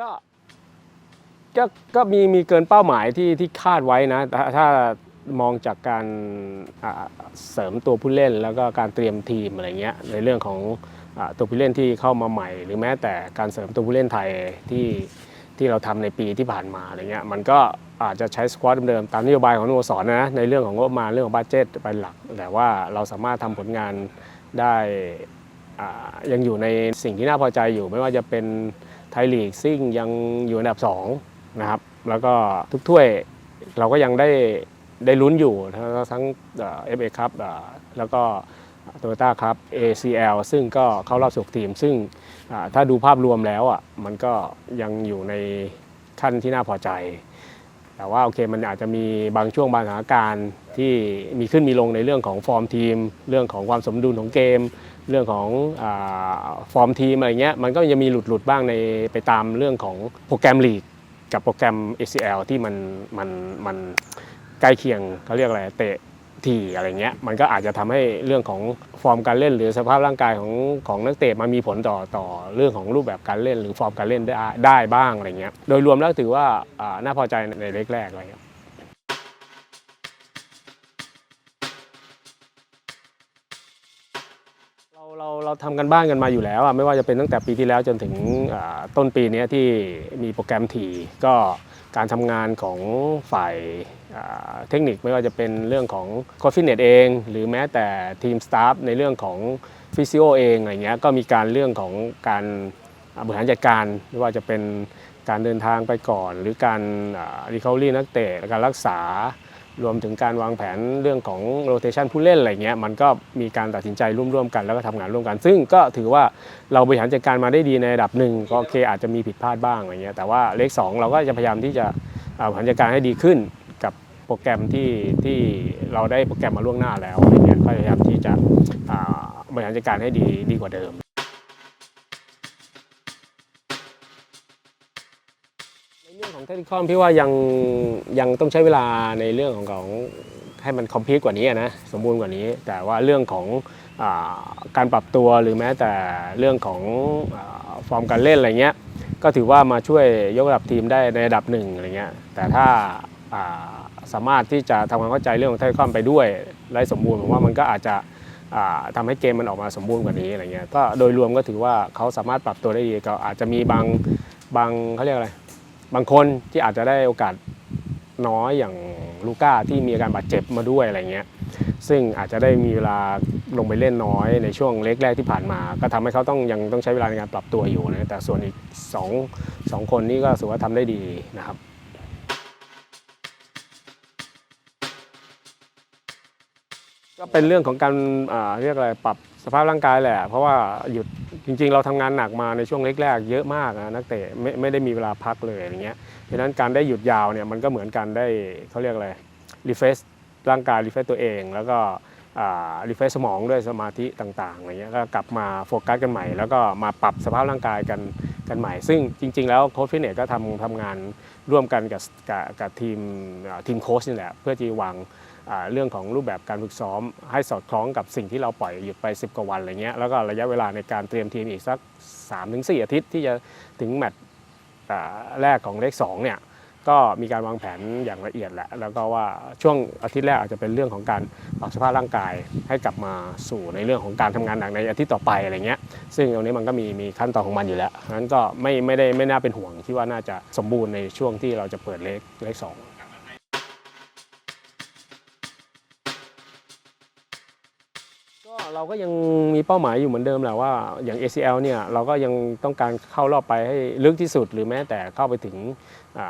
ก็ก็ก็มีมีเกินเป้าหมายที่ที่คาดไว้นะถ้าถ้ามองจากการเสริมตัวผู้เล่น แล้วก็การเตรียมทีมอะไรเงี้ยในเรื่องของอตัวผู้เล่นที่เข้ามาใหม่ หรือแม้แต่การเสริมตัวผู้เล่นไทยที่ที่เราทำในปีที่ผ่านมาอะไรเงี้ยมันก็อาจจะใช้สควอตเดิมๆตามนโยบายของสโมสรนะในเรื่องของงบมาเรื่องของบัตเจตเป็นหลัก แต่ว่าเราสามารถทำผลงานได้อ่ายังอยู่ในสิ่งที่น่าพอใจอยู่ไม่ว่าจะเป็น ไทยลีกซิ่งยังอยู่อันดับ2นะครับแล้วก็ทุกถ้วยเราก็ยังได้ได้ลุ้นอยู่ทั้งเอฟเอคับแล้วก็โตโยต้าครับ ACL ซึ่งก็เข้ารอบสุกทีม ซึ่งถ้าดูภาพรวมแล้วอะมันก็ยังอยู่ในขั้นที่น่าพอใจ แต่ว่าโอเคมันอาจจะมีบางช่วงบางสถานการณ์ที่มีขึ้นมีลงในเรื่องของฟอร์มทีม เรื่องของความสมดุลของเกม เรื่องของอฟอร์มทีมอะไรเงี้ยมันก็ยังมีหลุดหลุดๆบ้างในไปตามเรื่องของโปรแกรมลีกกับโปรแกรม ACL ที่มันมันมันใกล้เคียงเขาเรียกอะไรเตะ ทีอะไรเงี้ยมันก็อาจจะทำให้เรื่องของฟอร์มการเล่น หรือสภาพร่างกายของของนักเตะมันมีผลต่อต่อเรื่องของรูปแบบการเล่น หรือฟอร์มการเล่นได้ได้บ้างอะไรเงี้ยโดยรวมแล้วถือว่าน่าพอใจในเล็กแรกอะไรเงี้ยเราเราเราทำกันบ้านกันมาอยู่แล้วอะไม่ว่าจะเป็นตั้งแต่ปีที่แล้วจนถึงต้นปีนี้ที่มีโปรแกรมถี่ก็ การทำงานของฝ่ายเทคนิคไม่ว่าจะเป็นเรื่องของโค้ชฟิตเนสเอง หรือแม้แต่ทีมสตาฟในเรื่องของฟิสิโอเองอะไรเงี้ยก็มีการเรื่องของการบริหารจัดการไม่ว่าจะเป็นการเดินทางไปก่อน หรือการรีคาลี่นักเตะการรักษา รวมถึงการวางแผนเรื่องของโรเ t ชันผู้เล่นอะไรเงี้ยมันก็มีการตัดสินใจร่วมๆกันแล้วก็ทำงานร่วมกัน ซึ่งก็ถือว่าเราบริหารจัดการมาได้ดีในระดับหนึ่งก็โอเคอาจจะมีผิดพลาดบ้างอะไรเงี้ยแต่ว่าเลข 2 เราก็จะพยายามที่จะบริหารจัดการให้ดีขึ้นกับโปรแกรมที่ที่เราได้โปรแกรมมาล่วงหน้าแล้วอะไรเงี้ยก็พยายามที่จะบริหารจัดการให้ดีดีกว่าเดิม เรื่องของเทคนิคอมพี่ว่ายังยังต้องใช้เวลาในเรื่องของของให้มันคอมพิวกว่านี้นะสมบูรณ์กว่านี้ แต่ว่าเรื่องของอการปรับตัวหรือแม้แต่เรื่องของอฟอร์มการเล่นอะไรเงี้ยก็ถือว่ามาช่วยยกระดับทีมได้ในระดับหนึ่งอะไรเงี้ยแต่ถ้าสามารถที่จะทำความเข้าใจเรื่องของเทคนิคอมไปด้วยได้สมบูรณ์ผมว่ามันก็อาจจะอ่าทำให้เกมมันออกมาสมบูรณ์กว่านี้อะไรเงี้ยก็โดยรวมก็ถือว่าเขาสามารถปรับตัวได้ดีก็อาจจะมีบางบางเขาเรียกอะไร บางคนที่อาจจะได้โอกาสน้อยอย่างลูก้าที่มีอาการบาดเจ็บมาด้วยอะไรเงี้ยซึ่งอาจจะได้มีเวลาลงไปเล่นน้อยในช่วงเล็กแรกที่ผ่านมา ก็ทำให้เขาต้องยังต้องใช้เวลาในการปรับตัวอยู่นะแต่ส่วนอีกสองสองคนนี้ก็ถือว่าทำได้ดีนะครับก็เป็นเรื่องของการเรียกอะไรปรับ สภาพร่างกายแหละ เพราะว่าหยุดจริง ๆ เราทำงานหนักมาในช่วงแรกๆเยอะมากนะนักเตะไม่ไม่ได้มีเวลาพักเลยอย่างเงี้ยเพราะฉะนั้นการได้หยุดยาวเนี่ยมันก็เหมือนกันได้เขาเรียกอะไรรีเฟรชร่างกายรีเฟรชตัวเอง แล้วก็รีเฟรชสมองด้วยสมาธิต่างๆอะไรเงี้ยก็กลับมาโฟกัสกันใหม่ แล้วก็มาปรับสภาพร่างกายกันกันใหม่ ซึ่งจริง ๆ แล้วโค้ชฟิตเนสก็ทำทำงานร่วมกันกับกับทีมทีมโค้ชนี่แหละเพื่อที่วาง เรื่องของรูปแบบการฝึกซ้อม ให้สอดคล้องกับสิ่งที่เราปล่อยหยุดไป 10 กว่าวันอะไรเงี้ยแล้วก็ระยะเวลาในการเตรียมทีมอีกสัก 3-4 อาทิตย์ที่จะถึงแมตช์แรกของเลข2เนี่ยก็มีการวางแผนอย่างละเอียดแหละ แล้วก็ว่าช่วงอาทิตย์แรกอาจจะเป็นเรื่องของการปรับสภาพร่างกายให้กลับมาสู่ในเรื่องของการทำงานหนักในอาทิตย์ต่อไปอะไรเงี้ย ซึ่งตรงนี้มันก็มีมีขั้นตอนของมันอยู่แล้วงั้นก็ไม่ไม่ได้ไม่น่าเป็นห่วงที่ว่าน่าจะสมบูรณ์ในช่วงที่เราจะเปิดเลขเลขสอง เราก็ยังมีเป้าหมายอยู่เหมือนเดิมแหละว่าอย่าง ACL เนี่ยเราก็ยังต้องการเข้ารอบไปให้ลึกที่สุด หรือแม้แต่เข้าไปถึงอ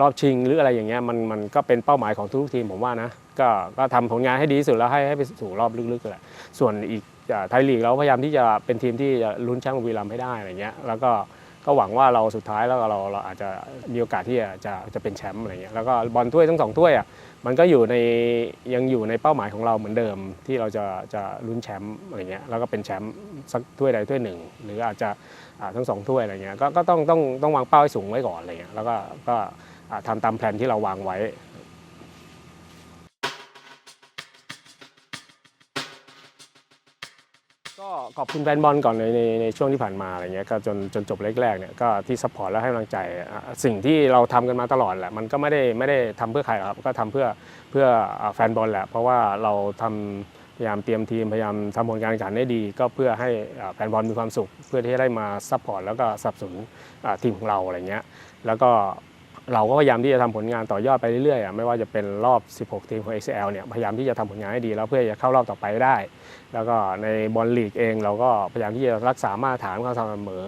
รอบชิงหรืออะไรอย่างเงี้ยมันมันก็เป็นเป้าหมายของทุกทีมผมว่านะก็ก็ทำผลงานให้ดีที่สุดแล้วให้ให้ไปสู่รอบลึกๆแหละส่วนอีกไทยลีกเราพยายามที่จะเป็นทีมที่จะลุ้นแชมป์บบุรีรัมย์ให้ได้อะไรเงี้ยแล้วก็ ก็หวังว่าเราสุดท้ายแล้วเราเราอาจจะมีโอกาสที่จะจะจะเป็นแชมป์อะไรเงี้ยแล้วก็บอลถ้วยทั้งสองถ้วยอะมันก็อยู่ในยังอยู่ในเป้าหมายของเราเหมือนเดิมที่เราจะจะลุ้นแชมป์อะไรเงี้ยแล้วก็เป็นแชมป์สักถ้วยใดถ้วยหนึ่ง หรืออาจจะทั้งสองถ้วยอะไรเงี้ยก็ก็ต้องต้องต้องวางเป้าให้สูงไว้ก่อนอะไรเงี้ยแล้วก็ก็ทำตามแผนที่เราวางไว้ ขอบคุณแฟนบอลก่อนในในในช่วงที่ผ่านมาอะไรเงี้ยก็จนจนจบแรกๆเนี่ยก็ที่ซัพพอร์ตและให้กำลังใจอะสิ่งที่เราทำกันมาตลอดแหละมันก็ไม่ได้ไม่ได้ทำเพื่อใครหรอกครับก็ทำเพื่อเพื่ออะแฟนบอลแหละ เพราะว่าเราทำพยายามเตรียมทีมพยายามทำผลการแข่งขันได้ดี ก็เพื่อให้อะแฟนบอลมีความสุข เพื่อที่จะได้มาซัพพอร์ตแล้วก็สนับสนุนอะทีมของเราอะไรเงี้ยแล้วก็ เราก็พยายามที่จะทำผลงานต่อยอดไปเรื่อยๆไม่ว่าจะเป็นรอบ 16 ทีมของ ACL เนี่ยพยายามที่จะทำผลงานให้ดี แล้วเพื่อจะเข้ารอบต่อไปได้ แล้วก็ในบอลลีกเองเราก็พยายามที่จะรักษามาตรฐานความสม่ำเสมอ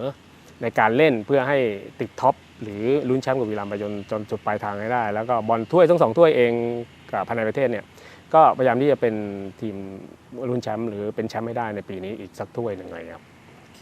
ในการเล่นเพื่อให้ติดท็อปหรือลุ้นแชมป์กับวีรัมไปจนจนจุดปลายทางให้ได้ แล้วก็บอลถ้วยทั้งสองถ้วยเองกับภายในประเทศเนี่ยก็พยายามที่จะเป็นทีมลุ้นแชมป์หรือเป็นแชมป์ให้ได้ในปีนี้อีกสักถ้วยหนึ่งอะไรเงี้ยครับ